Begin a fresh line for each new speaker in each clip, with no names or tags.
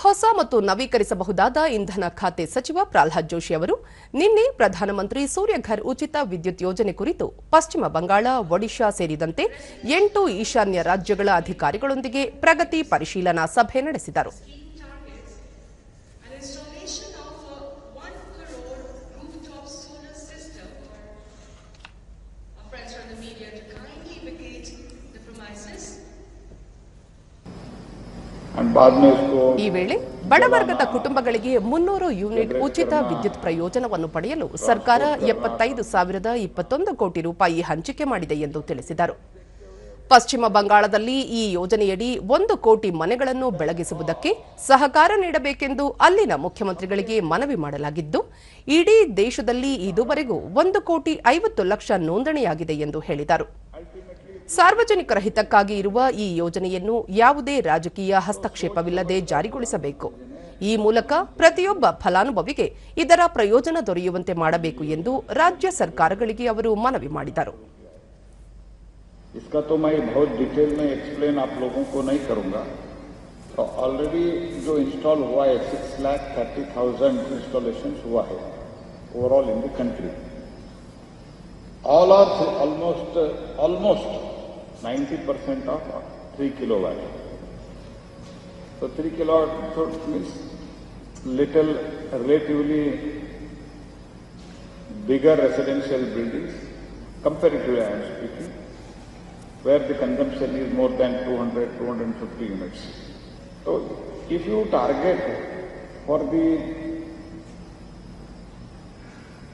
ಹೊಸ ಮತ್ತು ನವೀಕರಿಸಬಹುದಾದ ಇಂಧನ ಖಾತೆ ಸಚಿವ ಪ್ರಹ್ಲಾದ್ ಜೋಶಿ ಅವರು ನಿನ್ನೆ ಪ್ರಧಾನಮಂತ್ರಿ ಸೂರ್ಯಘರ್ ಉಚಿತ ವಿದ್ಯುತ್ ಯೋಜನೆ ಕುರಿತು ಪಶ್ಚಿಮ ಬಂಗಾಳ, ಒಡಿಶಾ ಸೇರಿದಂತೆ ಎಂಟು ಈಶಾನ್ಯ ರಾಜ್ಯಗಳ ಅಧಿಕಾರಿಗಳೊಂದಿಗೆ ಪ್ರಗತಿ ಪರಿಶೀಲನಾ ಸಭೆ ನಡೆಸಿದರು
an installation of a 1 crore rooftop solar system. Our friends from the media to kindly vacate the premises.
ಈ ವೇಳೆ ಬಡವರ್ಗದ ಕುಟುಂಬಗಳಿಗೆ ಮುನ್ನೂರು ಯೂನಿಟ್ ಉಚಿತ ವಿದ್ಯುತ್ ಪ್ರಯೋಜನವನ್ನು ಪಡೆಯಲು ಸರ್ಕಾರ ಎಪ್ಪತ್ತೈದು ಸಾವಿರದ ಇಪ್ಪತ್ತೊಂದು ಕೋಟಿ ರೂಪಾಯಿ ಹಂಚಿಕೆ ಮಾಡಿದೆ ಎಂದು ತಿಳಿಸಿದರು. ಪಶ್ಚಿಮ ಬಂಗಾಳದಲ್ಲಿ ಈ ಯೋಜನೆಯಡಿ ಒಂದು ಕೋಟಿ ಮನೆಗಳನ್ನು ಬೆಳಗಿಸುವುದಕ್ಕೆ ಸಹಕಾರ ನೀಡಬೇಕೆಂದು ಅಲ್ಲಿನ ಮುಖ್ಯಮಂತ್ರಿಗಳಿಗೆ ಮನವಿ ಮಾಡಲಾಗಿದ್ದು ಇಡೀ ದೇಶದಲ್ಲಿ ಇದುವರೆಗೂ ಒಂದು ಕೋಟಿ ಐವತ್ತು ಲಕ್ಷ ನೋಂದಣಿಯಾಗಿದೆ ಎಂದು ಹೇಳಿದರು. ಸಾರ್ವಜನಿಕರ ಹಿತಕ್ಕಾಗಿ ಇರುವ ಈ ಯೋಜನೆಯನ್ನು ಯಾವುದೇ ರಾಜಕೀಯ ಹಸ್ತಕ್ಷೇಪವಿಲ್ಲದೆ ಜಾರಿಗೊಳಿಸಬೇಕು ಈ ಮೂಲಕ ಪ್ರತಿಯೊಬ್ಬ ಫಲಾನುಭವಿಗೆ ಇದರ ಪ್ರಯೋಜನ ದೊರೆಯುವಂತೆ ಮಾಡಬೇಕು ಎಂದು ರಾಜ್ಯ ಸರ್ಕಾರಗಳಿಗೆ ಅವರು ಮನವಿ ಮಾಡಿದರು
इसका तो मैं बहुत डिटेल में एक्सप्लेन आप लोगों को नहीं करूंगा तो ऑलरेडी जो इंस्टॉल हुआ है six lakh thirty thousand installation हुआ है overall in the country all are almost almost 90% of 3 kilowatt. So 3 kilowatt means little relatively bigger residential buildings comparatively I am speaking where the consumption is more than 200, 250 units. So if you target for the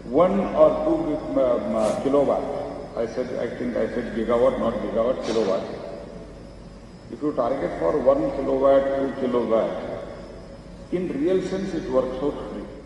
one or two uh, uh, kilowatt I said, I think I said gigawatt, not gigawatt, kilowatt. If you target for one kilowatt, two kilowatt, in real sense it works out free.